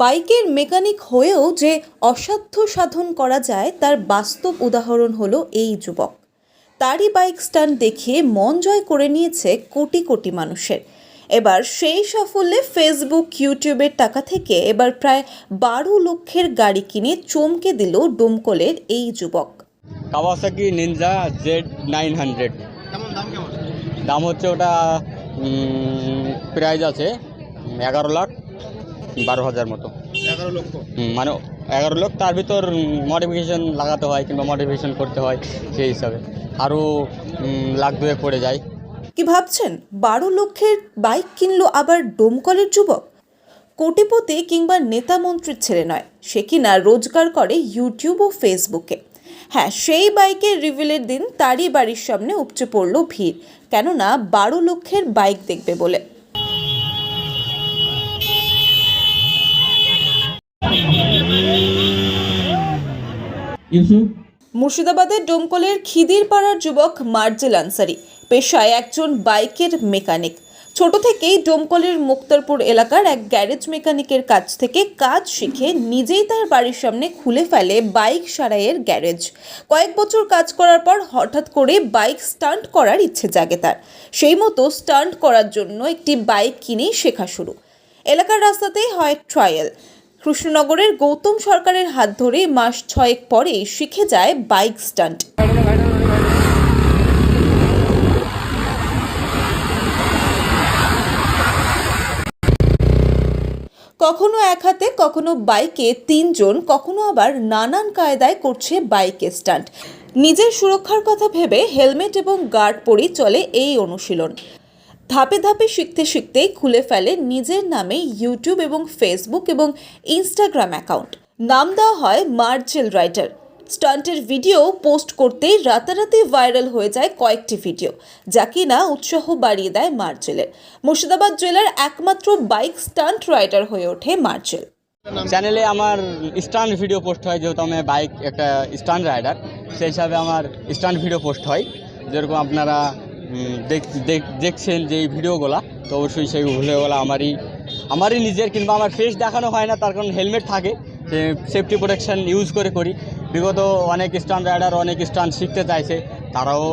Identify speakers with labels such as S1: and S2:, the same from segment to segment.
S1: বাইকের মেকানিক হয়েও যে অসাধ্য সাধন করা যায় তার বাস্তব উদাহরণ হলো এই যুবক। তারই বাইক স্টান্ট দেখিয়ে মন জয় করে নিয়েছে কোটি কোটি মানুষের। এবার সেই সাফল্যে ফেসবুক ইউটিউবের টাকা থেকে এবার প্রায় বারো লক্ষের গাড়ি কিনে চমকে দিল ডোমকলের এই যুবক।
S2: Kawasaki ninja Z nine hundred
S3: দাম
S2: হচ্ছে ওটা প্রাইস আছে এগারো লাখ। বারো হাজার মতো।
S3: এগারো লক্ষ?
S2: মানে এগারো লোক তার ভিতর মডিফিকেশন লাগাতে হয় কিংবা মডিফিকেশন করতে হয় সেই হিসাবে। আরও লাখ দুয়ে পড়ে যায়।
S1: কি ভাবছেন? বারো লক্ষের বাইক কিনলো আবার ডোমকলের যুবক? কোটিপতি কিংবা নেতা মন্ত্রীর ছেলে নয় সে কিনা রোজগার করে ইউটিউব ও ফেসবুকে হ্যাঁ সেই বাইকের রিভিলের দিন তারই বাড়ির সামনে উপচে পড়ল ভিড়। কেননা বারো লক্ষের বাইক দেখবে বলে। মুর্শিদাবাদের ডোমকলের খিদির পাড়ার যুবক মার্জেল আনসারি পেশায় একজন বাইকের মেকানিক। ছোট থেকেই ডোমকলের মুক্তারপুর এলাকার এক গ্যারেজ মেকানিকের কাছ থেকে কাজ শিখে নিজেই তার বাড়ির সামনে খুলে ফেলে বাইক সারাইয়ের গ্যারেজ। কয়েক বছর কাজ করার পর হঠাৎ করে বাইক স্টান্ট করার ইচ্ছে জাগে তার। সেই মতো স্টান্ট করার জন্য একটি বাইক কিনেই শেখা শুরু। এলাকার রাস্তাতেই হয় ট্রায়াল। কৃষ্ণনগরের গৌতম সরকারের হাত ধরে মাস ছয়েক পরে শিখে যায় বাইক স্টান্ট। কখনো এক হাতে, কখনো বাইকে তিনজন, কখনো আবার নানান কায়দায় করছে বাইকে স্টান্ট। নিজের সুরক্ষার কথা ভেবে হেলমেট এবং গার্ড পরেই চলে এই অনুশীলন। ধাপে ধাপে শিখতে শিখতেই খুলে ফেলে নিজের নামে ইউটিউব এবং ফেসবুক এবং ইনস্টাগ্রাম অ্যাকাউন্ট নাম দেওয়া হয় মার্জেল রাইটার স্টান্টের ভিডিও পোস্ট করতেই রাতারাতি ভাইরাল হয়ে যায় কয়েকটি ভিডিও যা কিনা উৎসাহ বাড়িয়ে দেয় মার্জেলের মুর্শিদাবাদ জেলার একমাত্র বাইক স্টান্ট রাইডার হয়ে ওঠে মার্জেল
S2: চ্যানেলে আমার স্টান্ট ভিডিও পোস্ট হয়, যেহেতু আমি বাইক একটা স্টান্ট রাইডার সেই হিসাবে আমার স্টান্ট ভিডিও পোস্ট হয়। যেরকম আপনারা দেখছেন যে এই ভিডিওগুলো, তো অবশ্যই সেই ভিডিওগুলো আমারই আমারই নিজের, কিংবা আমার ফেস দেখানো হয় না, তার কারণ হেলমেট থাকে সেফটি প্রোটেকশান ইউজ করে করি। বিগত অনেক স্টান্ট রাইডার অনেক স্টান্ট শিখতে চাইছে, তারাও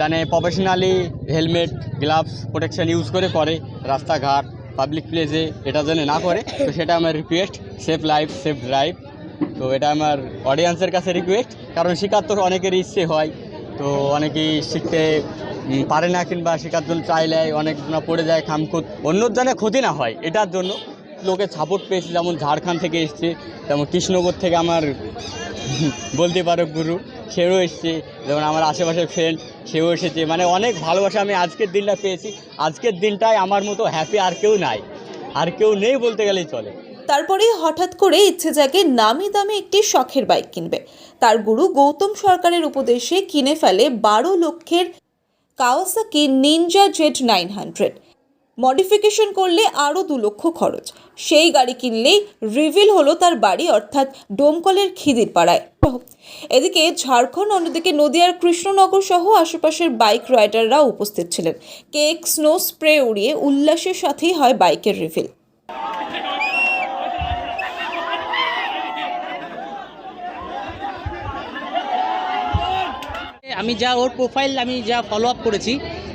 S2: জানে professionally helmet gloves protection use করে করে, রাস্তাঘাট পাবলিক প্লেসে এটা যেন না করে, তো সেটা আমার request safe life safe drive তো এটা আমার অডিয়েন্সের কাছে রিকোয়েস্ট কারণ শেখার তো অনেকের ইচ্ছে হয়, তো অনেকেই শিখতে পারে না কিংবা শেখার জন্য চাইলে অনেক না পড়ে যায়, খামখুত। অন্যর জন্য ক্ষতি না হয়, এটার জন্য লোকে সাপোর্ট পেয়েছে। যেমন ঝাড়খণ্ড থেকে এসছে, যেমন কৃষ্ণনগর থেকে আমার বলতে পারো গুরু, সেও এসছে। যেমন আমার আশেপাশের ফ্রেন্ড সেও এসেছে। মানে অনেক ভালোবাসা আমি আজকের দিনটা পেয়েছি। আজকের দিনটায় আমার মতো হ্যাপি আর কেউ নাই। আর কেউ নেই বলতে গেলেই চলে।
S1: তারপরেই হঠাৎ করে ইচ্ছে জাগে নামি দামি একটি শখের বাইক কিনবে। তার গুরু গৌতম সরকারের উপদেশে কিনে ফেলে বারো লক্ষের Kawasaki ninja Z nine hundred. Modification করলে আরও দু লক্ষ খরচ। সেই গাড়ি কিনলেই রিভিল হলো তার বাড়ি, অর্থাৎ ডোমকলের খিদির পাড়ায়। এদিকে ঝাড়খণ্ড, অন্যদিকে নদিয়ার কৃষ্ণনগর সহ আশেপাশের বাইক রাইডাররা উপস্থিত ছিলেন। কেক, স্নো স্প্রে উড়িয়ে উল্লাসের সাথেই হয় বাইকের রিভিল।
S4: আমি যা ওর প্রোফাইল আমি যা ফলো আপ করেছি,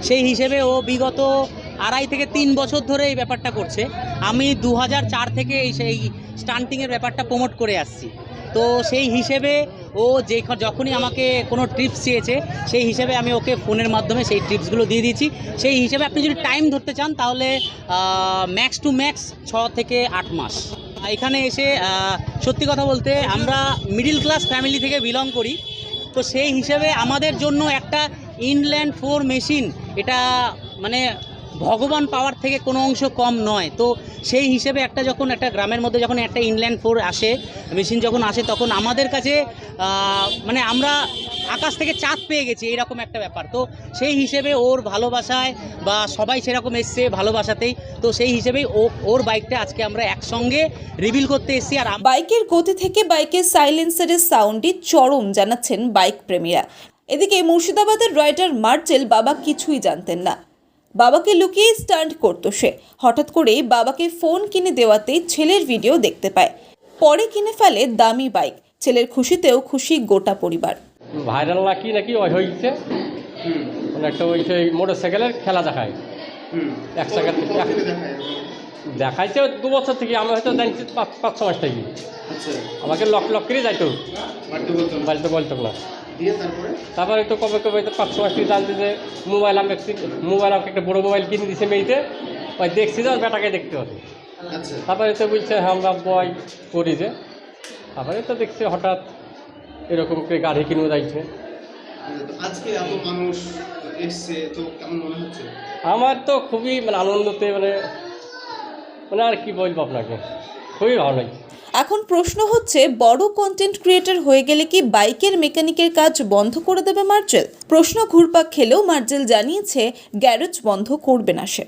S4: সেই হিসেবে ও বিগত আড়াই থেকে তিন বছর ধরে এই ব্যাপারটা করছে। আমি দু থেকে এই সেই স্টান্টিংয়ের ব্যাপারটা প্রমোট করে আসছি। তো সেই হিসেবে ও যে যখনই আমাকে কোনো ট্রিপস চেয়েছে সেই হিসেবে আমি ওকে ফোনের মাধ্যমে সেই ট্রিপসগুলো দিয়ে দিয়েছি। সেই হিসেবে আপনি যদি টাইম ধরতে চান, তাহলে ম্যাক্স টু ম্যাক্স ছ থেকে আট মাস। এখানে এসে সত্যি কথা বলতে আমরা মিডিল ক্লাস ফ্যামিলি থেকে বিলং করি। তো সেই হিসাবে আমাদের জন্য একটা ইনল্যান্ড ফোর মেশিন এটা মানে ভগবান পাওয়ার থেকে কোনো অংশ কম নয়। তো সেই হিসেবে একটা যখন একটা গ্রামের মধ্যে যখন একটা ইনল্যান্ড ফোর আসে মেশিন যখন আসে তখন আমাদের কাছে মানে আমরা আকাশ থেকে চাঁদ পেয়ে গেছে, এরকম একটা ব্যাপার। তো সেই হিসেবে ওর ভালোবাসায় বা সবাই সেরকম এসছে ভালোবাসাতেই, তো সেই হিসেবেই ও, ওর বাইকটা আজকে আমরা একসঙ্গে রিভিল করতে এসেছি। আর
S1: বাইকের গতি থেকে বাইকের সাইলেন্সারের সাউন্ডই চরম, জানাচ্ছেন বাইক প্রেমীরা। এদিকে মুর্শিদাবাদের রাইডার মার্চেল বাবা কিছুই জানতেন না। বাবাকে লুকিয়ে স্টান্ট করতো সে। হঠাৎ করেই বাবাকে ফোন কিনে দেওয়াতেই ছেলের ভিডিও দেখতে পায়। পরে কিনে ফেলে দামি বাইক ছেলের খুশিতেও খুশি গোটা পরিবার।
S3: ভাইরাল নাকি নাকি ওই হয়েছে মানে একটা ওই সেই মোটর সাইকেলের খেলা দেখায়। এক সাইকেল থেকে দেখাইছে দু বছর থেকে আমি হয়তো জানছি পাঁচ পাঁচ ছ মাস থেকে। আমাকে লক লক করে যাইতো। বাড়িতে বলতো না? তারপরে? তো কবে কবে তো পাঁচ ছ মাস থেকে জানছি যে মোবাইল আমি একটি মোবাইল আমাকে একটা বড় মোবাইল কিনে দিছে মেয়েতে। ওই দেখছি যে বেটাকে দেখতে হবে। তারপরে তো বলছে হ্যাঁ আমরা বয় করি যে। তারপরে তো দেখছি হঠাৎ এরকম করে গাড়ি কিনে যাইছে।
S5: আজকে এত মানুষ এসছে তো কেমন মনে হচ্ছে?
S3: আমার তো খুবই মানে আনন্দতে মানে মানে আর কি বলব আপনাকে খুবই ভালো লাগছে।
S1: এখন প্রশ্ন হচ্ছে বড় কন্টেন্ট ক্রিয়েটর হয়ে গেলে কি বাইকের মেকানিকের কাজ বন্ধ করে দেবে মার্জেল? প্রশ্ন ঘুরপাক খেলেও মার্জেল জানিয়েছে গ্যারেজ বন্ধ করবে না সে।